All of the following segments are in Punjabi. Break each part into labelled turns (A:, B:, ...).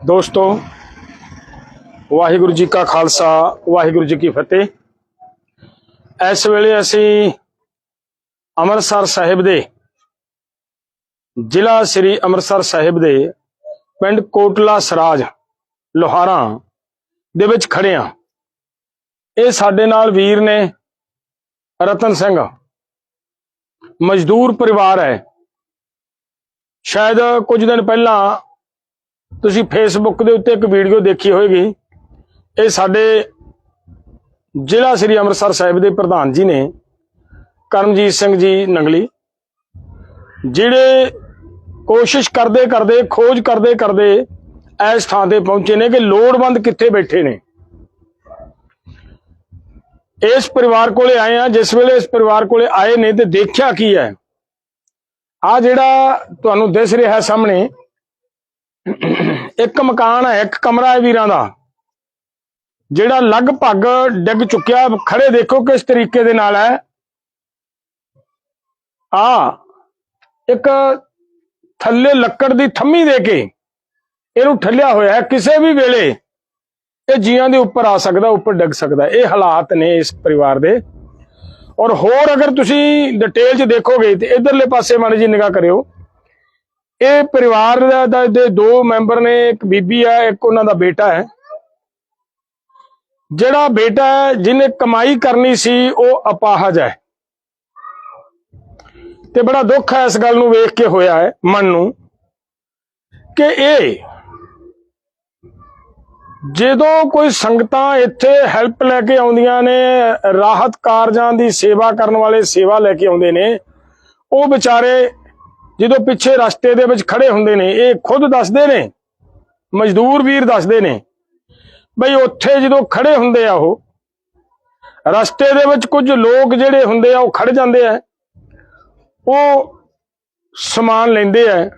A: ਦੋਸਤੋ, ਵਾਹਿਗੁਰੂ ਜੀ ਕਾ ਖਾਲਸਾ, ਵਾਹਿਗੁਰੂ ਜੀ ਕੀ ਫਤਿਹ। ਇਸ ਵੇਲੇ ਅਸੀਂ ਅੰਮ੍ਰਿਤਸਰ ਸਾਹਿਬ ਦੇ ਜ਼ਿਲ੍ਹਾ ਸ੍ਰੀ ਅੰਮ੍ਰਿਤਸਰ ਸਾਹਿਬ ਦੇ ਪਿੰਡ ਕੋਟਲਾ ਸਰਾਜ, ਲੋਹਾਰਾ ਦੇ ਵਿੱਚ ਖੜੇ ਹਾਂ। ਇਹ ਸਾਡੇ ਨਾਲ ਵੀਰ ਨੇ ਰਤਨ ਸਿੰਘ। ਮਜ਼ਦੂਰ ਪਰਿਵਾਰ ਹੈ। ਸ਼ਾਇਦ ਕੁਝ ਦਿਨ ਪਹਿਲਾਂ ਤੁਸੀਂ ਫੇਸਬੁੱਕ ਦੇ ਉੱਤੇ ਇੱਕ ਵੀਡੀਓ ਦੇਖੀ ਹੋਵੇਗੀ ਇਹ ਸਾਡੇ ਜ਼ਿਲ੍ਹਾ ਸ੍ਰੀ ਅੰਮ੍ਰਿਤਸਰ ਸਾਹਿਬ ਦੇ ਪ੍ਰਧਾਨ ਜੀ ਨੇ, ਕਰਮਜੀਤ ਸਿੰਘ ਜੀ ਨੰਗਲੀ, ਜਿਹੜੇ ਕੋਸ਼ਿਸ਼ ਕਰਦੇ ਕਰਦੇ, ਖੋਜ ਕਰਦੇ ਕਰਦੇ ਇਸ ਥਾਂ ਤੇ ਪਹੁੰਚੇ ਨੇ ਕਿ ਲੋੜਵੰਦ ਕਿੱਥੇ ਬੈਠੇ ਨੇ। ਇਸ ਪਰਿਵਾਰ ਕੋਲੇ ਆਏ ਆ ਜਿਸ ਵੇਲੇ ਇਸ ਪਰਿਵਾਰ ਕੋਲੇ ਆਏ ਨੇ ਤੇ ਦੇਖਿਆ ਕੀ ਹੈ। ਆ ਜਿਹੜਾ ਤੁਹਾਨੂੰ ਦਿਸ ਰਿਹਾ ਸਾਹਮਣੇ ਇੱਕ ਮਕਾਨ ਹੈ, ਇੱਕ ਕਮਰਾ ਹੈ ਵੀਰਾਂ ਦਾ, ਜਿਹੜਾ ਲਗਭਗ ਡਿੱਗ ਚੁੱਕਿਆ ਖੜੇ ਦੇਖੋ ਕਿਸ ਤਰੀਕੇ ਦੇ ਨਾਲ ਹੈ। ਆ ਇੱਕ ਥੱਲੇ ਲੱਕੜ ਦੀ ਥੰਮੀ ਦੇ ਕੇ ਇਹਨੂੰ ਠੱਲਿਆ ਹੋਇਆ ਹੈ। ਕਿਸੇ ਵੀ ਵੇਲੇ ਇਹ ਜੀਆਂ ਦੇ ਉੱਪਰ ਆ ਸਕਦਾ, ਉੱਪਰ ਡਿੱਗ ਸਕਦਾ। ਇਹ ਹਾਲਾਤ ਨੇ ਇਸ ਪਰਿਵਾਰ ਦੇ। ਔਰ ਹੋਰ ਅਗਰ ਤੁਸੀਂ ਡਿਟੇਲ 'ਚ ਦੇਖੋਗੇ ਤੇ ਇਧਰਲੇ ਪਾਸੇ ਮਾੜੀ ਜੀ ਨਿਗਾਹ ਕਰਿਓ। ਇਹ ਪਰਿਵਾਰ ਦਾ- ਦੇ ਦੋ ਮੈਂਬਰ ਨੇ, ਇੱਕ ਬੀਬੀ ਹੈ ਇੱਕ ਉਹਨਾਂ ਦਾ ਬੇਟਾ ਹੈ। ਜਿਹੜਾ ਬੇਟਾ ਜਿਹਨੇ ਕਮਾਈ ਕਰਨੀ ਸੀ, ਉਹ ਅਪਾਹਜ ਹੈ। ਤੇ ਬੜਾ ਦੁੱਖ ਹੈ ਇਸ ਗੱਲ ਨੂੰ ਵੇਖ ਕੇ ਹੋਇਆ ਹੈ, ਮਨ ਨੂੰ, ਕਿ ਇਹ ਜਦੋਂ ਕੋਈ ਸੰਗਤਾਂ ਇੱਥੇ ਹੈਲਪ ਲੈ ਕੇ ਆਉਂਦੀਆਂ ਨੇ, ਰਾਹਤ ਕਾਰਜਾਂ ਦੀ ਸੇਵਾ ਕਰਨ ਵਾਲੇ ਸੇਵਾ ਲੈ ਕੇ ਆਉਂਦੇ ਨੇ, ਉਹ ਵਿਚਾਰੇ ਜਦੋਂ ਪਿੱਛੇ ਰਸਤੇ ਦੇ ਵਿੱਚ ਖੜੇ ਹੁੰਦੇ ਨੇ, ਇਹ ਖੁਦ ਦੱਸਦੇ ਨੇ, ਮਜ਼ਦੂਰ ਵੀਰ ਦੱਸਦੇ ਨੇ, ਬਈ ਉੱਥੇ ਜਦੋਂ ਖੜੇ ਹੁੰਦੇ ਆ ਉਹ, ਰਸਤੇ ਦੇ ਵਿੱਚ ਕੁਝ ਲੋਕ ਜਿਹੜੇ ਹੁੰਦੇ ਆ, ਉਹ ਖੜ ਜਾਂਦੇ ਆ, ਉਹ ਸਮਾਨ ਲੈਂਦੇ ਆ।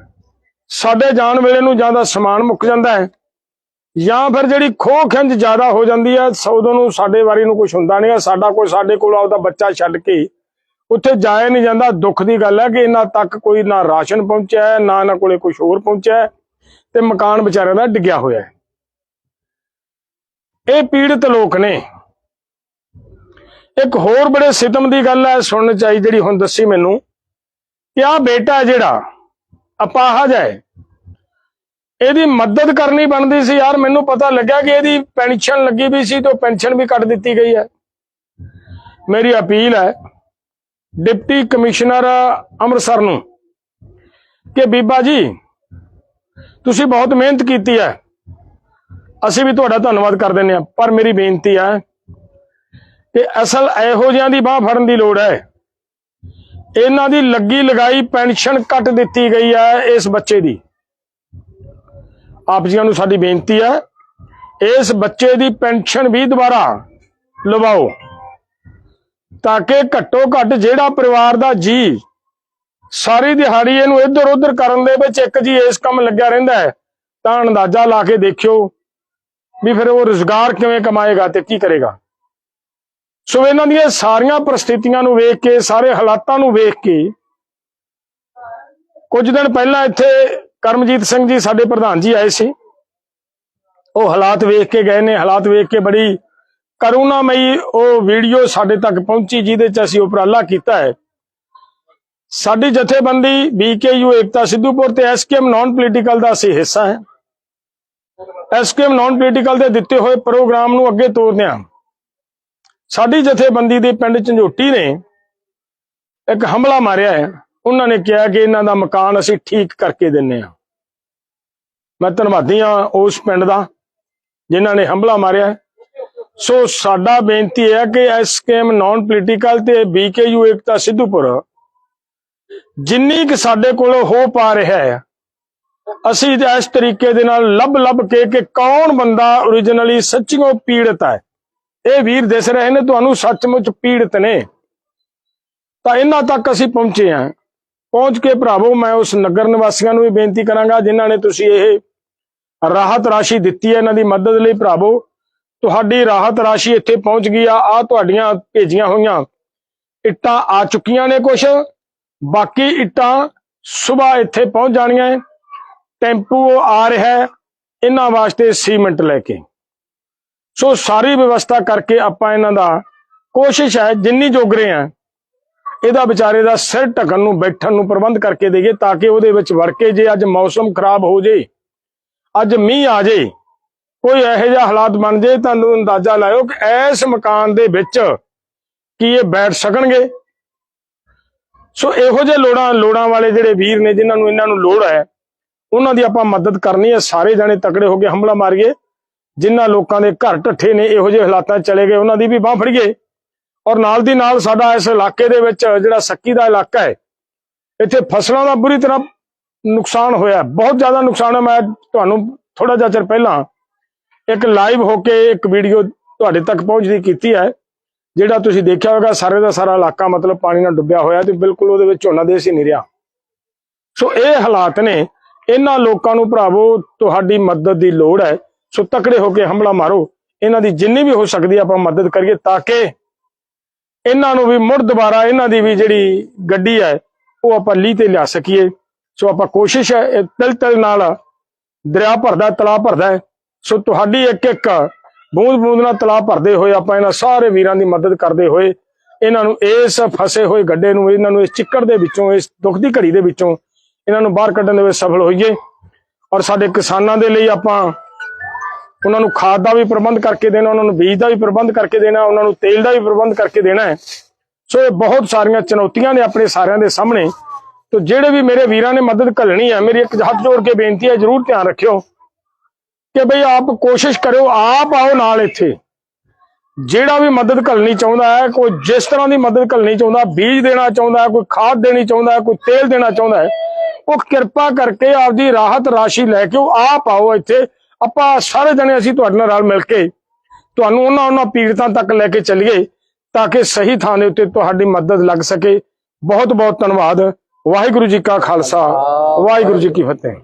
A: ਸਾਡੇ ਜਾਣ ਵੇਲੇ ਨੂੰ ਜ਼ਿਆਦਾ ਸਮਾਨ ਮੁੱਕ ਜਾਂਦਾ ਹੈ, ਜਾਂ ਫਿਰ ਜਿਹੜੀ ਖੋਹ ਖਿੰਜ ਜ਼ਿਆਦਾ ਹੋ ਜਾਂਦੀ ਹੈ ਸੌਦੋਂ ਨੂੰ ਸਾਡੇ ਵਾਰੀ ਨੂੰ ਕੁਝ ਹੁੰਦਾ ਨਹੀਂ ਸਾਡਾ ਕੋਈ, ਸਾਡੇ ਕੋਲ ਆਪਦਾ ਬੱਚਾ ਛੱਡ ਕੇ ਉੱਥੇ ਜਾਇਆ ਨਹੀਂ ਜਾਂਦਾ। ਦੁੱਖ ਦੀ ਗੱਲ ਹੈ ਕਿ ਇਹਨਾਂ ਤੱਕ ਕੋਈ ਨਾ ਰਾਸ਼ਨ ਪਹੁੰਚਿਆ ਹੈ, ਨਾ ਇਹਨਾਂ ਕੋਲੇ ਕੁਝ ਹੋਰ ਪਹੁੰਚਿਆ ਹੈ ਤੇ ਮਕਾਨ ਵਿਚਾਰਿਆਂ ਦਾ ਡਿੱਗਿਆ ਹੋਇਆ ਹੈ। ਇਹ ਪੀੜਤ ਲੋਕ ਨੇ। ਇੱਕ ਹੋਰ ਬੜੇ ਸਿਤਮ ਦੀ ਗੱਲ ਹੈ ਸੁਣਨ ਚਾਹੀ ਜਿਹੜੀ ਹੁਣ ਦੱਸੀ ਮੈਨੂੰ ਕਿ ਆ ਬੇਟਾ ਜਿਹੜਾ, ਅਪਾਹਜ ਹੈ। ਇਹਦੀ ਮਦਦ ਕਰਨੀ ਬਣਦੀ ਸੀ। ਯਾਰ ਮੈਨੂੰ ਪਤਾ ਲੱਗਿਆ ਕਿ ਇਹਦੀ ਪੈਨਸ਼ਨ ਲੱਗੀ ਵੀ ਸੀ ਤੇ ਪੈਨਸ਼ਨ ਵੀ ਕੱਟ ਦਿੱਤੀ ਗਈ ਹੈ। ਮੇਰੀ ਅਪੀਲ ਹੈ ਡਿਪਟੀ ਕਮਿਸ਼ਨਰ ਅੰਮ੍ਰਿਤਸਰ ਨੂੰ ਕਿ ਬੀਬਾ ਜੀ, ਤੁਸੀਂ ਬਹੁਤ ਮਿਹਨਤ ਕੀਤੀ ਹੈ। ਅਸੀਂ ਵੀ ਤੁਹਾਡਾ ਧੰਨਵਾਦ ਕਰ ਦਿੰਦੇ ਹਾਂ, ਪਰ ਮੇਰੀ ਬੇਨਤੀ ਹੈ ਕਿ ਅਸਲ ਇਹੋ ਜਿਹਾਂ ਦੀ ਬਾਹ ਫੜਨ ਦੀ ਲੋੜ ਹੈ। ਇਹਨਾਂ ਦੀ ਲੱਗੀ ਲਗਾਈ ਪੈਨਸ਼ਨ ਕੱਟ ਦਿੱਤੀ ਗਈ ਹੈ ਇਸ ਬੱਚੇ ਦੀ। ਆਪ ਜੀਆਂ ਨੂੰ ਸਾਡੀ ਬੇਨਤੀ ਹੈ, ਇਸ ਬੱਚੇ ਦੀ ਪੈਨਸ਼ਨ ਵੀ ਦੁਬਾਰਾ ਲਵਾਓ। ਤਾਂ ਕਿ ਘੱਟੋ ਘੱਟ ਜਿਹੜਾ ਪਰਿਵਾਰ ਦਾ ਜੀ ਸਾਰੀ ਦਿਹਾੜੀ ਇਹਨੂੰ ਇੱਧਰ ਉੱਧਰ ਕਰਨ ਦੇ ਵਿੱਚ ਇੱਕ ਜੀ ਇਸ ਕੰਮ ਲੱਗਿਆ ਰਹਿੰਦਾ ਹੈ, ਤਾਂ ਅੰਦਾਜ਼ਾ ਲਾ ਕੇ ਦੇਖਿਓ ਵੀ ਫਿਰ ਉਹ ਰੁਜ਼ਗਾਰ ਕਿਵੇਂ ਕਮਾਏਗਾ ਤੇ ਕੀ ਕਰੇਗਾ। ਸੋ ਇਹਨਾਂ ਦੀਆਂ ਸਾਰੀਆਂ ਪ੍ਰਸਥਿਤੀਆਂ ਨੂੰ ਵੇਖ ਕੇ, ਸਾਰੇ ਹਾਲਾਤਾਂ ਨੂੰ ਵੇਖ ਕੇ ਕੁਝ ਦਿਨ ਪਹਿਲਾਂ ਇੱਥੇ ਕਰਮਜੀਤ ਸਿੰਘ ਜੀ ਸਾਡੇ ਪ੍ਰਧਾਨ ਜੀ ਆਏ ਸੀ। ਉਹ ਹਾਲਾਤ ਵੇਖ ਕੇ ਗਏ ਨੇ, ਹਾਲਾਤ ਵੇਖ ਕੇ ਬੜੀ ਕਰੁਣਾਮਈ ਉਹ ਵੀਡੀਓ ਸਾਡੇ ਤੱਕ ਪਹੁੰਚੀ, ਜਿਹਦੇ ਚ ਅਸੀਂ ਉਪਰਾਲਾ ਕੀਤਾ ਹੈ। ਸਾਡੀ ਜਥੇਬੰਦੀ ਬੀਕੇਯੂ ਏਕਤਾ ਸਿੱਧੂਪੁਰ ਤੇ ਐਸਕੇਐਮ ਨਾਨ ਪੋਲੀਟੀਕਲ ਦਾ ਅਸੀਂ ਹਿੱਸਾ ਹੈ। ਐਸਕੇਐਮ ਨਾਨ ਪੋਲੀਟੀਕਲ ਦੇ ਦਿੱਤੇ ਹੋਏ ਪ੍ਰੋਗਰਾਮ ਨੂੰ ਅੱਗੇ ਤੋਰਦੇ ਹਾਂ। ਸਾਡੀ ਜਥੇਬੰਦੀ ਦੇ ਪਿੰਡ ਝੰਜੋਟੀ ਨੇ ਇੱਕ ਹਮਲਾ ਮਾਰਿਆ ਹੈ। ਉਹਨਾਂ ਨੇ ਕਿਹਾ ਕਿ ਇਹਨਾਂ ਦਾ ਮਕਾਨ ਅਸੀਂ ਠੀਕ ਕਰਕੇ ਦਿੰਨੇ ਆ ਮੈਂ ਧੰਨਵਾਦੀ ਹਾਂ ਉਸ ਪਿੰਡ ਦਾ, ਜਿਨ੍ਹਾਂ ਨੇ ਹਮਲਾ ਮਾਰਿਆ ਸੋ ਸਾਡਾ ਬੇਨਤੀ ਹੈ ਕਿ ਇਸ ਐਸਕੇਐਮ ਨਾਨ ਪੋਲੀਟੀਕਲ ਤੇ ਬੀਕੇਯੂ ਏਕਤਾ ਸਿੱਧੂਪੁਰ, ਜਿੰਨੀ ਕਿ ਸਾਡੇ ਕੋਲ ਹੋ ਪਾ ਰਿਹਾ ਹੈ, ਅਸੀਂ ਇਸ ਤਰੀਕੇ ਦੇ ਨਾਲ ਲੱਭ ਲੱਭ ਕੇ ਕਿ ਕੌਣ ਬੰਦਾ origignally ਸੱਚੀਓ ਪੀੜਤ ਹੈ। ਇਹ ਵੀਰ ਦਿਸ ਰਹੇ ਨੇ, ਤੁਹਾਨੂੰ ਸੱਚਮੁੱਚ ਪੀੜਤ ਨੇ। ਤਾਂ ਇਹਨਾਂ ਤੱਕ ਅਸੀਂ ਪਹੁੰਚੇ ਹਾਂ। ਪਹੁੰਚ ਕੇ ਭਰਾਵੋ, ਮੈਂ ਉਸ ਨਗਰ ਨਿਵਾਸੀਆਂ ਨੂੰ ਵੀ ਬੇਨਤੀ ਕਰਾਂਗਾ, ਜਿਨ੍ਹਾਂ ਨੇ ਤੁਸੀਂ ਇਹ ਰਾਹਤ ਰਾਸ਼ੀ ਦਿੱਤੀ ਹੈ, ਇਹਨਾਂ ਦੀ ਮਦਦ ਲਈ ਭਰਾਵੋ। ਤੁਹਾਡੀ ਰਾਹਤ ਰਾਸ਼ੀ ਇੱਥੇ ਪਹੁੰਚ ਗਈ ਆ ਆ ਤੁਹਾਡੀਆਂ ਭੇਜੀਆਂ ਹੋਈਆਂ। ਇੱਟਾਂ ਆ ਚੁੱਕੀਆਂ ਨੇ ਕੁਝ ਬਾਕੀ ਇੱਟਾਂ ਸਵੇਰ ਇੱਥੇ ਪਹੁੰਚ ਜਾਣੀਆਂ ਹੈ। ਟੈਂਪੂ ਆ ਰਿਹਾ ਇਹਨਾਂ ਵਾਸਤੇ ਸੀਮੈਂਟ ਲੈ ਕੇ। ਸੋ ਸਾਰੀ ਵਿਵਸਥਾ ਕਰਕੇ ਆਪਾਂ ਇਹਨਾਂ ਦਾ ਕੋਸ਼ਿਸ਼ ਹੈ, ਜਿੰਨੀ ਜੋਗਰੇ ਆ, ਇਹਦਾ ਵਿਚਾਰੇ ਦਾ ਸਿਰ ਢਕਣ ਨੂੰ, ਬੈਠਣ ਨੂੰ ਪ੍ਰਬੰਧ ਕਰਕੇ ਦੇਈਏ, ਤਾਂ ਕਿ ਉਹਦੇ ਵਿੱਚ ਵੜ ਕੇ ਜੇ ਅੱਜ ਮੌਸਮ ਖਰਾਬ ਹੋ ਜੇ, ਅੱਜ ਮੀਂਹ ਆ ਜੇ ਕੋਈ ਇਹੋ ਜਿਹਾ ਹਾਲਾਤ ਬਣ ਜੇ ਤੁਹਾਨੂੰ ਅੰਦਾਜ਼ਾ ਲਾਇਓ ਕਿ ਇਸ ਮਕਾਨ ਦੇ ਵਿੱਚ ਕੀ ਇਹ ਬੈਠ ਸਕਣਗੇ? ਸੋ ਇਹੋ ਜਿਹੇ ਲੋੜਾਂ ਲੋੜਾਂ ਵਾਲੇ ਜਿਹੜੇ ਵੀਰ ਨੇ ਜਿਨ੍ਹਾਂ ਨੂੰ ਇਹਨਾਂ ਨੂੰ ਲੋੜ ਹੈ, ਉਹਨਾਂ ਦੀ ਆਪਾਂ ਮਦਦ ਕਰਨੀ ਹੈ। ਸਾਰੇ ਜਾਣੇ ਤਕੜੇ ਹੋ ਕੇ ਹਮਲਾ ਮਾਰੀਏ। ਜਿਨ੍ਹਾਂ ਲੋਕਾਂ ਦੇ ਘਰ ਢੱਠੇ ਨੇ, ਇਹੋ ਜਿਹੇ ਹਾਲਾਤਾਂ ਚਲੇ ਗਏ, ਉਹਨਾਂ ਦੀ ਵੀ ਬਾਹ ਫੜੀਏ ਔਰ ਨਾਲ ਦੀ ਨਾਲ ਸਾਡਾ ਇਸ ਇਲਾਕੇ ਦੇ ਵਿੱਚ ਜਿਹੜਾ ਸੱਕੀ ਦਾ ਇਲਾਕਾ ਹੈ, ਇੱਥੇ ਫਸਲਾਂ ਦਾ ਬੁਰੀ ਤਰ੍ਹਾਂ ਨੁਕਸਾਨ ਹੋਇਆ। ਬਹੁਤ ਜ਼ਿਆਦਾ ਨੁਕਸਾਨ ਹੈ। ਮੈਂ ਤੁਹਾਨੂੰ ਥੋੜਾ ਜਿਹਾ ਚਿਰ ਪਹਿਲਾਂ ਇੱਕ ਲਾਈਵ ਹੋ ਕੇ ਇੱਕ ਵੀਡੀਓ ਤੁਹਾਡੇ ਤੱਕ ਪਹੁੰਚਦੀ ਕੀਤੀ ਹੈ, ਜਿਹੜਾ ਤੁਸੀਂ ਦੇਖਿਆ ਹੋਵੇਗਾ, ਸਾਰੇ ਦਾ ਸਾਰਾ ਇਲਾਕਾ ਮਤਲਬ ਪਾਣੀ ਨਾਲ ਡੁੱਬਿਆ ਹੋਇਆ ਤੇ ਬਿਲਕੁਲ ਉਹਦੇ ਵਿੱਚ ਝੋਨਾ ਦੇਸ ਹੀ ਨਹੀਂ ਰਿਹਾ। ਸੋ ਇਹ ਹਾਲਾਤ ਨੇ, ਇਹਨਾਂ ਲੋਕਾਂ ਨੂੰ ਭਰਾਵੋ, ਤੁਹਾਡੀ ਮਦਦ ਦੀ ਲੋੜ ਹੈ। ਸੋ ਤਕੜੇ ਹੋ ਕੇ ਹਮਲਾ ਮਾਰੋ। ਇਹਨਾਂ ਦੀ ਜਿੰਨੀ ਵੀ ਹੋ ਸਕਦੀ ਹੈ, ਆਪਾਂ ਮਦਦ ਕਰੀਏ ਤਾਂ ਕਿ ਇਹਨਾਂ ਨੂੰ ਵੀ ਮੁੜ ਦੁਬਾਰਾ ਇਹਨਾਂ ਦੀ ਵੀ ਜਿਹੜੀ ਗੱਡੀ ਹੈ, ਉਹ ਆਪਾਂ ਲੀਹ ਤੇ ਲਿਆ ਸਕੀਏ। ਸੋ ਆਪਾਂ ਕੋਸ਼ਿਸ਼ ਹੈ, ਇਹ ਤਿਲ ਤਿਲ ਨਾਲ ਦਰਿਆ ਭਰਦਾ ਤਲਾ ਭਰਦਾ ਹੈ। ਸੋ ਤੁਹਾਡੀ ਇੱਕ ਇੱਕ ਬੂੰਦ ਬੂੰਦ ਨਾਲ ਤਲਾਅ ਭਰਦੇ ਹੋਏ ਆਪਾਂ ਇਹਨਾਂ ਸਾਰੇ ਵੀਰਾਂ ਦੀ ਮਦਦ ਕਰਦੇ ਹੋਏ ਇਹਨਾਂ ਨੂੰ ਇਸ ਫਸੇ ਹੋਏ ਗੱਡੇ ਨੂੰ, ਇਹਨਾਂ ਨੂੰ ਇਸ ਚਿੱਕੜ ਦੇ ਵਿੱਚੋਂ, ਇਸ ਦੁੱਖ ਦੀ ਘੜੀ ਦੇ ਵਿੱਚੋਂ ਇਹਨਾਂ ਨੂੰ ਬਾਹਰ ਕੱਢਣ ਦੇ ਵਿੱਚ ਸਫਲ ਹੋਈਏ। ਔਰ ਸਾਡੇ ਕਿਸਾਨਾਂ ਦੇ ਲਈ ਆਪਾਂ ਉਹਨਾਂ ਨੂੰ ਖਾਦ ਦਾ ਵੀ ਪ੍ਰਬੰਧ ਕਰਕੇ ਦੇਣਾ, ਉਹਨਾਂ ਨੂੰ ਬੀਜ ਦਾ ਵੀ ਪ੍ਰਬੰਧ ਕਰਕੇ ਦੇਣਾ, ਉਹਨਾਂ ਨੂੰ ਤੇਲ ਦਾ ਵੀ ਪ੍ਰਬੰਧ ਕਰਕੇ ਦੇਣਾ ਹੈ। ਸੋ ਇਹ ਬਹੁਤ ਸਾਰੀਆਂ ਚੁਣੌਤੀਆਂ ਨੇ ਆਪਣੇ ਸਾਰਿਆਂ ਦੇ ਸਾਹਮਣੇ। ਤੇ ਜਿਹੜੇ ਵੀ ਮੇਰੇ ਵੀਰਾਂ ਨੇ ਮਦਦ ਘੱਲਣੀ ਹੈ, ਮੇਰੀ ਇੱਕ ਹੱਥ ਜੋੜ ਕੇ ਬੇਨਤੀ ਹੈ, ਜਰੂਰ ਧਿਆਨ ਰੱਖਿਓ। ਕਿ ਭਈ ਆਪ ਕੋਸ਼ਿਸ਼ ਕਰਿਓ, ਆਪ ਆਓ ਨਾਲ ਇੱਥੇ। ਜਿਹੜਾ ਵੀ ਮਦਦ ਘੱਲਣੀ ਚਾਹੁੰਦਾ ਹੈ, ਕੋਈ ਜਿਸ ਤਰ੍ਹਾਂ ਦੀ ਮਦਦ ਘੱਲਣੀ ਚਾਹੁੰਦਾ, ਬੀਜ ਦੇਣਾ ਚਾਹੁੰਦਾ ਕੋਈ ਖਾਦ ਦੇਣੀ ਚਾਹੁੰਦਾ ਹੈ, ਕੋਈ ਤੇਲ ਦੇਣਾ ਚਾਹੁੰਦਾ ਹੈ, ਉਹ ਕਿਰਪਾ ਕਰਕੇ ਆਪਦੀ ਰਾਹਤ ਰਾਸ਼ੀ ਲੈ ਕੇ ਉਹ ਆਪ ਆਓ ਇੱਥੇ। ਆਪਾਂ ਸਾਰੇ ਜਣੇ ਅਸੀਂ ਤੁਹਾਡੇ ਨਾਲ ਰਲ ਮਿਲ ਕੇ ਤੁਹਾਨੂੰ ਉਹਨਾਂ ਉਹਨਾਂ ਪੀੜਤਾਂ ਤੱਕ ਲੈ ਕੇ ਚੱਲੀਏ, ਤਾਂ ਕਿ ਸਹੀ ਥਾਂ ਦੇ ਉੱਤੇ ਤੁਹਾਡੀ ਮਦਦ ਲੱਗ ਸਕੇ। ਬਹੁਤ ਬਹੁਤ ਧੰਨਵਾਦ। ਵਾਹਿਗੁਰੂ ਜੀ ਕਾ ਖਾਲਸਾ। ਵਾਹਿਗੁਰੂ ਜੀ ਕੀ ਫਤਿਹ।